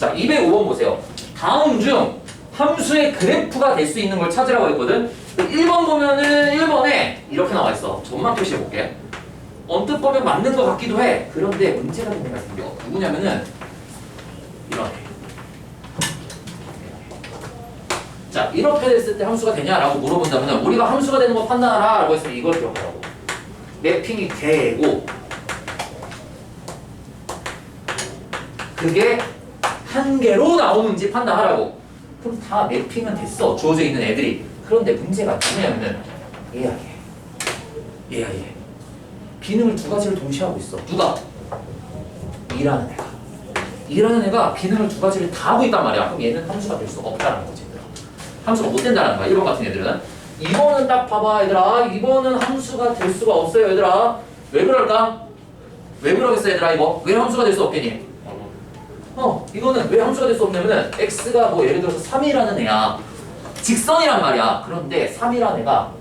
자, 205번 보세요. 다음 중 함수의 그래프가 될 수 있는 걸 찾으라고 했거든. 1번 보면은 1번에 이렇게 나와 있어. 전만 표시해 볼게. 언뜻 보면 맞는 것 같기도 해. 그런데 문제가 되는 게 생겨. 누구냐면은 이렇게. 자, 이렇게 됐을 때 함수가 되냐라고 물어본다면 우리가 함수가 되는 거 판단하라 라고 했으면 이걸 기억하라고. 매핑이 되고 그게 한 개로 나오는지 판단하라고. 그럼 다 매핑은 됐어. 주어져 있는 애들이. 그런데 문제가 뭐냐면은. 얘야 얘. 기능을 두 가지를 동시에 하고 있어. 누가? 이라는 애가. 이라는 애가 기능을 두 가지를 다 하고 있단 말이야. 그럼 얘는 함수가 될 수 없다는 거지. 함수가 못 된다는 거야. 1번 같은 애들은. 2번은 딱 봐봐 얘들아. 2번은 함수가 될 수가 없어요 얘들아. 왜 그럴까? 왜 그러겠어 얘들아 이거? 왜 함수가 될 수 없겠니? 어, 이거는 왜 함수가 될 수 없냐면은 x가 뭐 예를 들어서 3이라는 애야. 직선이란 말이야. 그런데 3이라는 애가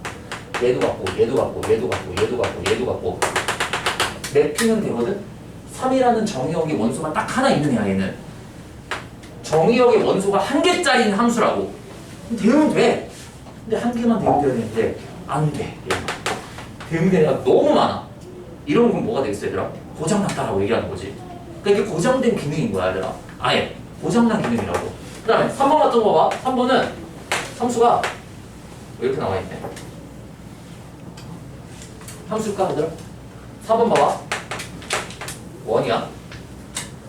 얘도 같고 얘도 같고 얘도 같고 얘도 같고 얘도 같고 매핑은 되거든? 3이라는 정의역의 원소가 딱 하나 있는 애야 얘는. 정의역의 원소가 한 개짜리인 함수라고. 대응은 돼. 근데 한 개만 대응돼야 되는데 안 돼. 얘가. 대응되는 애가 너무 많아. 이런 건 뭐가 되겠어 얘들아? 고장났다라고 얘기하는 거지. 그러니까 이게 고장된 기능인 거야 얘들아. 아예 고장난 기능이라고. 그 다음에 3번 같은 거 봐봐. 3번은 함수가 이렇게 나와 있네. 함수일까 얘들아? 4번 봐봐. 원이야.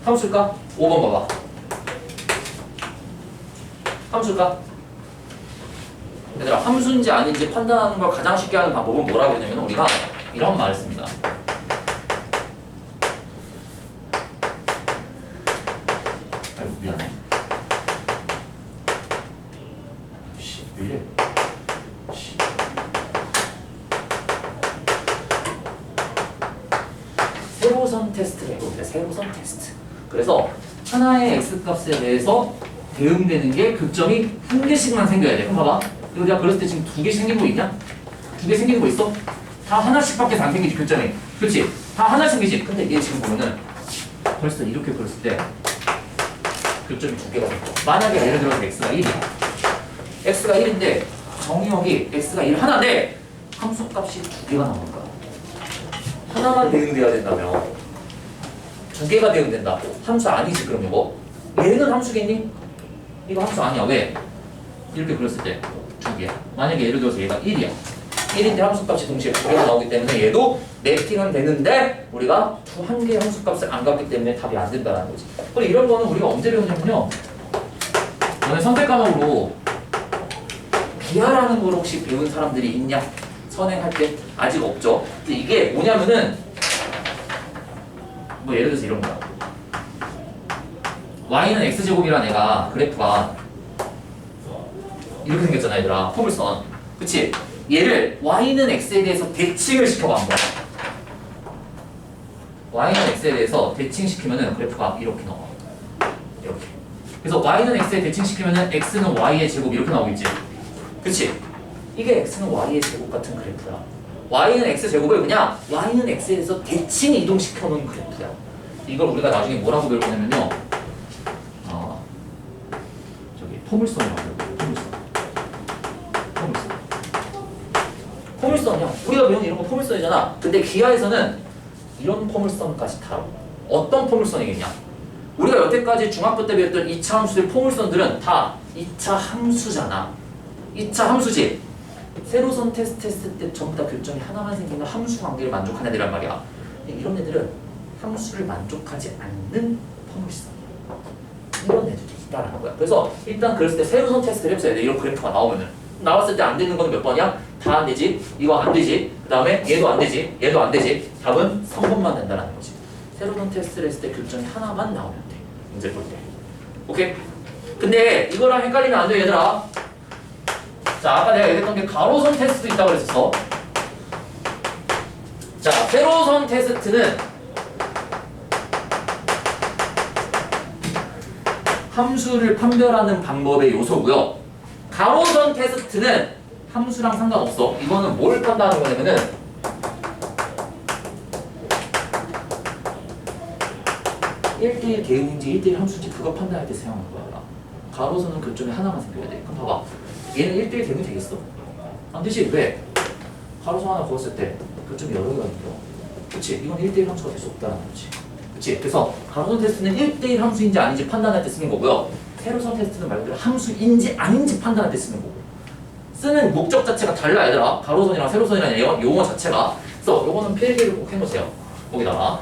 함수일까? 5번 봐봐. 함수일까? 얘들아 함수인지 아닌지 판단하는 걸 가장 쉽게 하는 방법은 뭐라고 했냐면 우리가 이런 말을 씁니다. 아이고 미안해. 씨, 왜 세로선 테스트를 해봅니다. 세로선 테스트. 그래서 하나의 x 값에 대해서 대응되는 게 극점이 한 개씩만 생겨야 돼. 봐봐. 이거 내가 그랬을 때 지금 두개 생긴 거 있냐? 두 개 생기는 거 있어? 다 하나씩밖에 안 생기지 극점이. 그렇지? 다 하나 생기지. 근데 얘 지금 보면은 벌써 이렇게 그렸을 때 교점이 두 개가 됐고 만약에 예를 들어서 x가 1이야 x가 1인데 정의역이 x가 1 하나인데 함수값이 두 개가 거야 하나만 대응돼야 된다며 두 개가 대응된다 함수 아니지 그럼 이거 얘는 함수겠니? 이거 함수 아니야 왜? 이렇게 그렸을 때 두 개야 만약에 예를 들어서 얘가 1이야 1인데 함수값이 동시에 두 개가 나오기 때문에 얘도 매핑은 되는데 우리가 두 한 개의 함수값을 안 갖기 때문에 답이 안 된다는 거지. 그리고 이런 거는 우리가 언제 배웠냐면요. 너네 선택 과목으로 비하라는 걸 혹시 배운 사람들이 있냐? 선행할 때 아직 없죠. 근데 이게 뭐냐면은 뭐 예를 들어서 이런 거야. y는 x 제곱이란 애가 그래프가 이렇게 생겼잖아 얘들아 포물선 그치? 얘를 y는 x에 대해서 대칭을 시켜봐 한번 y는 x에 대해서 대칭시키면은 그래프가 이렇게 나와 이렇게 그래서 y는 x에 대칭시키면은 x는 y의 제곱 이렇게 나오겠지 그치? 이게 x는 y의 제곱 같은 그래프야 y는 x 제곱을 그냥 y는 x에 대해서 대칭 이동시켜 놓은 그래프야 이걸 우리가 나중에 뭐라고 배울 거냐면요 어, 저기 포물선이라고 거예요 포물선 포물선 포물선이야. 우리가 배운 이런 거 포물선이잖아. 근데 기하에서는 이런 포물선까지 다루고 어떤 포물선이겠냐? 우리가 여태까지 중학교 때 배웠던 2차 함수의 포물선들은 다 2차 함수잖아. 2차 함수지. 세로선 테스트 했을 때 전부 다 교점이 하나만 생기는 함수 관계를 만족하는 애들란 말이야. 이런 애들은 함수를 만족하지 않는 포물선이야. 이런 애들이 있다라는 거야. 그래서 일단 그랬을 때 세로선 테스트를 해보세요. 이런 그래프가 나오면은 나왔을 때 안 되는 거는 몇 번이야? 다 안 되지. 이거 안 되지. 그 다음에 얘도 안 되지. 얘도 안 되지. 답은 3번만 된다는 거지. 세로선 테스트를 했을 때 교점이 하나만 나오면 돼. 문제 볼 때. 오케이? 근데 이거랑 헷갈리면 안 돼, 얘들아. 자, 아까 내가 얘기했던 게 가로선 테스트도 있다고 그랬었어. 자, 세로선 테스트는 함수를 판별하는 방법의 요소고요. 가로선 테스트는 함수랑 상관없어. 이거는 뭘 판단하는 거냐면은 1대1 대응인지 1대1 함수인지 그거 판단할 때 사용하는 거야. 가로선은 교점에 하나만 생겨야 돼. 그럼 봐봐. 얘는 1대1 대응이 되겠어? 안 되지. 왜? 가로선 하나 그었을 때 교점이 여러 있죠. 그치? 이건 1대1 함수가 될 수 없다는 거지. 그치? 그래서 가로선 테스트는 1대1 함수인지 아닌지 판단할 때 쓰는 거고요. 세로선 테스트는 말 그대로 함수인지 아닌지 판단할 때 쓰는 거고. 쓰는 목적 자체가 달라 얘들아. 가로선이랑 세로선이랑 영- 용어 자체가. 그래서 요거는 필기를 꼭 해놓으세요. 거기다가